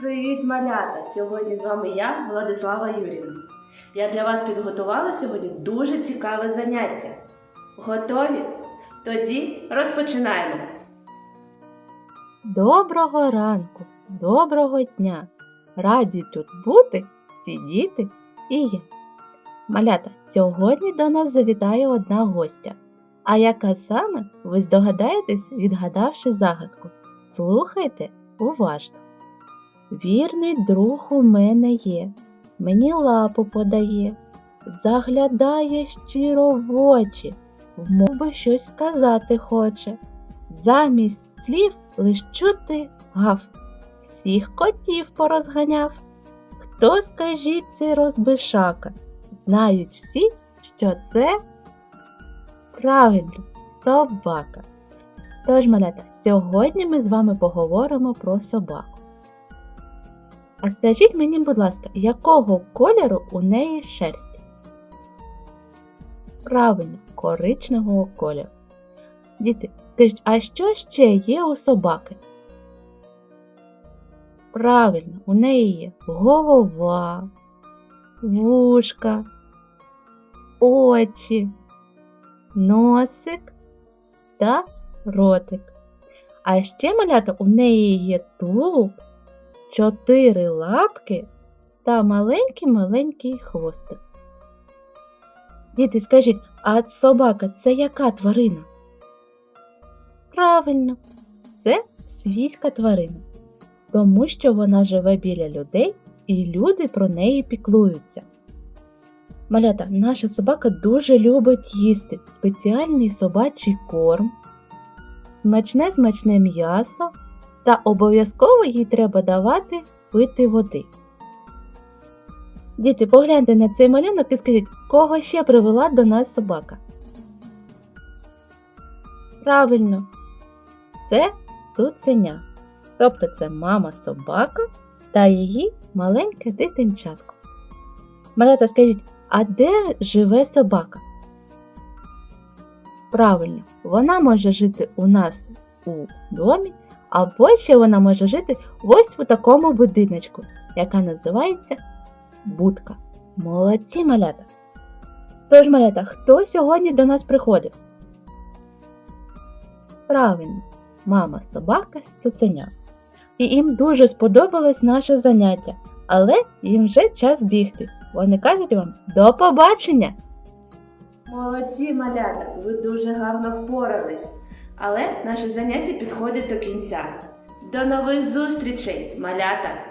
Привіт, малята! Сьогодні з вами я, Владислава Юрівна. Я для вас підготувала сьогодні дуже цікаве заняття. Готові? Тоді розпочинаємо. Доброго ранку, доброго дня! Раді тут бути, всі діти і я. Малята, сьогодні до нас завітає одна гостя. А яка саме, ви здогадаєтесь, відгадавши загадку. Слухайте уважно. Вірний друг у мене є, мені лапу подає, заглядає щиро в очі, вмов щось сказати хоче. Замість слів лиш чути гав, всіх котів порозганяв. Хто, скажіть, це розбишака? Знають всі, що це правильно собака. Тож, малята, сьогодні ми з вами поговоримо про собаку. А скажіть мені, будь ласка, якого кольору у неї шерсть? Правильно, коричневого кольору. Діти, скажіть, а що ще є у собаки? Правильно, у неї є голова, вушка, очі, носик та ротик. А ще малята у неї є тулуб, чотири лапки та маленький-маленький хвостик. Діти, скажіть, а собака це яка тварина? Правильно, це свійська тварина, тому що вона живе біля людей і люди про неї піклуються. Малята, наша собака дуже любить їсти спеціальний собачий корм, смачне смачне м'ясо та обов'язково їй треба давати пити води. Діти, погляньте на цей малюнок і скажіть, кого ще привела до нас собака? Правильно, це цуценя. Тобто це мама собака та її маленьке дитинчатко. Малята, скажіть, а де живе собака? Правильно, вона може жити у нас у домі, або ще вона може жити ось у такому будиночку, яка називається будка. Молодці малята! Тож, малята, хто сьогодні до нас приходив? Правильно, мама собака з цуценя. І їм дуже сподобалось наше заняття, але їм вже час бігти. Вони кажуть вам до побачення! Молодці, малята! Ви дуже гарно впорались. Але наше заняття підходить до кінця. До нових зустрічей, малята!